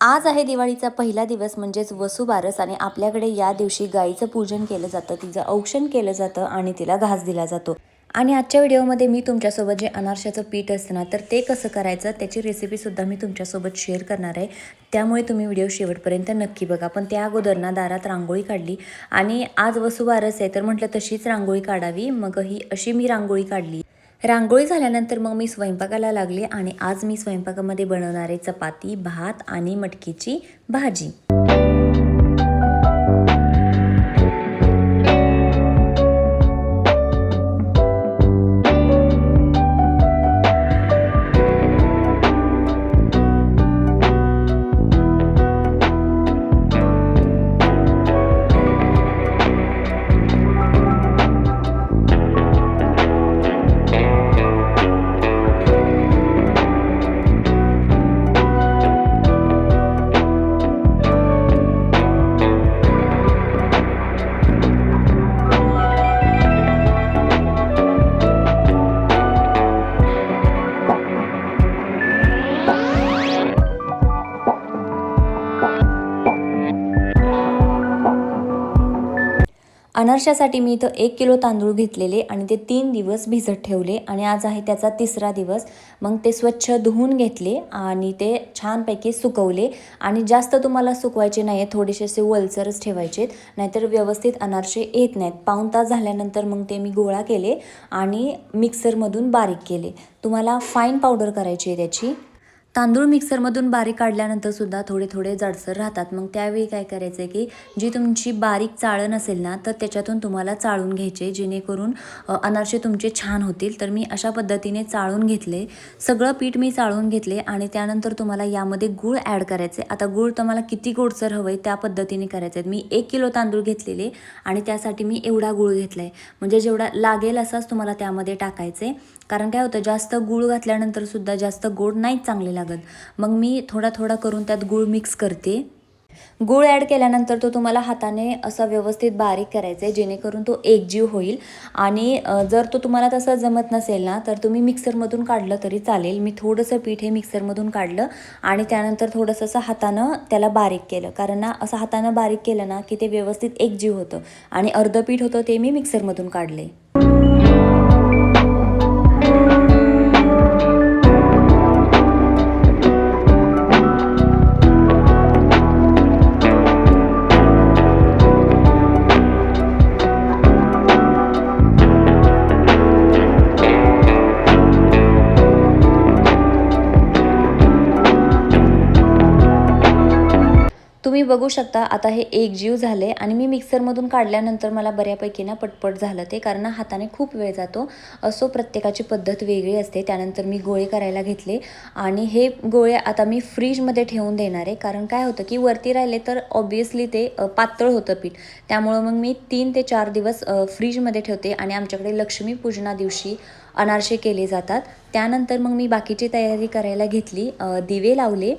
आज आहे दिवाळीचा पहिला दिवस म्हणजेच वसुबारस आणि आपल्याकडे या दिवशी गाईचं पूजन केलं जातं तिचं औक्षण केलं जातं आणि तिला घास दिला जातो. आणि आजच्या व्हिडिओमध्ये मी तुमच्यासोबत जे अनारशाचं पीठ असतं ना तर ते कसं करायचं त्याची रेसिपीसुद्धा मी तुमच्यासोबत शेअर करणार आहे. त्यामुळे तुम्ही व्हिडिओ शेवटपर्यंत नक्की बघा. पण त्या अगोदर ना दारात रांगोळी काढली आणि आज वसुबारस आहे तर म्हटलं तशीच रांगोळी काढावी. मग ही अशी मी रांगोळी काढली. रांगोळी झाल्यानंतर मग मी स्वयंपाकाला लागले आणि आज मी स्वयंपाकामध्ये बनवणारे चपाती भात आणि मटकीची भाजी. अनारशासाठी मी इथं एक किलो तांदूळ घेतलेले आणि ते तीन दिवस भिजत ठेवले आणि आज आहे त्याचा तिसरा दिवस. मग ते स्वच्छ धुवून घेतले आणि ते छानपैकी सुकवले. आणि जास्त तुम्हाला सुकवायचे नाही आहे थोडेसे असे वलसरच ठेवायचे नाहीतर व्यवस्थित अनारसे येत नाहीत. पाऊण तास झाल्यानंतर मग ते मी गोळा केले आणि मिक्सरमधून बारीक केले. तुम्हाला फाईन पावडर करायची आहे त्याची. तांदूळ मिक्सरमधून बारीक काढल्यानंतर सुद्धा थोडे थोडे जाडसर राहतात. मग त्यावेळी काय करायचं आहे की जी तुमची बारीक चाळण असेल ना तर त्याच्यातून तुम्हाला चाळून घ्यायचे जेणेकरून अनारसे तुमचे छान होतील. तर मी अशा पद्धतीने चाळून घेतले. सगळं पीठ मी चाळून घेतले आणि त्यानंतर तुम्हाला यामध्ये गूळ ॲड करायचे. आता गूळ तुम्हाला किती गोडसर हवं आहे त्या पद्धतीने करायचं आहे मी एक किलो तांदूळ घेतलेले आणि त्यासाठी मी एवढा गूळ घेतला आहे म्हणजे जेवढा लागेल असाच तुम्हाला त्यामध्ये टाकायचे. कारण काय होतं जास्त गूळ घातल्यानंतर सुद्धा जास्त गोड नाहीच चांगले लागत. मग मी थोडा थोडा करून त्यात गूळ मिक्स करते. गूळ ॲड केल्यानंतर तो तुम्हाला हाताने असा व्यवस्थित बारीक करायचा आहे जेणेकरून तो एकजीव होईल. आणि जर तो तुम्हाला तसं जमत नसेल ना तर तुम्ही मिक्सरमधून काढलं तरी चालेल. मी थोडंसं पीठ हे मिक्सरमधून काढलं आणि त्यानंतर थोडंसं असं हातानं त्याला बारीक केलं. कारण ना असं हातानं बारीक केलं ना की ते व्यवस्थित एकजीव होतं. आणि अर्धं पीठ होतं ते मी मिक्सरमधून काढले तुम्ही बघू शकता आता हे एकजीव झाले आणि मी मिक्सरमधून काढल्यानंतर मला बऱ्यापैकी ना पटपट झालं ते कारण हाताने खूप वेळ जातो. असो प्रत्येकाची पद्धत वेगळी असते त्यानंतर मी गोळे करायला घेतले. आणि हे गोळे आता मी फ्रीजमध्ये ठेवून देणार आहे कारण काय होतं की वरती राहिले तर ऑब्वियसली ते पातळ होतं पीठ. त्यामुळं मग मी तीन ते चार दिवस फ्रीजमध्ये ठेवते आणि आमच्याकडे लक्ष्मीपूजना दिवशी अनारसे केले जातात. त्यानंतर मग मी बाकीची तयारी करायला घेतली दिवे लावले.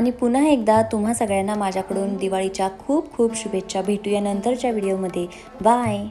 आणि पुन्हा एकदा तुम्हा सगळ्यांना माझ्याकडून दिवाळीच्या खूप खूप शुभेच्छा. भेटूया नंतरच्या व्हिडिओमध्ये. बाय.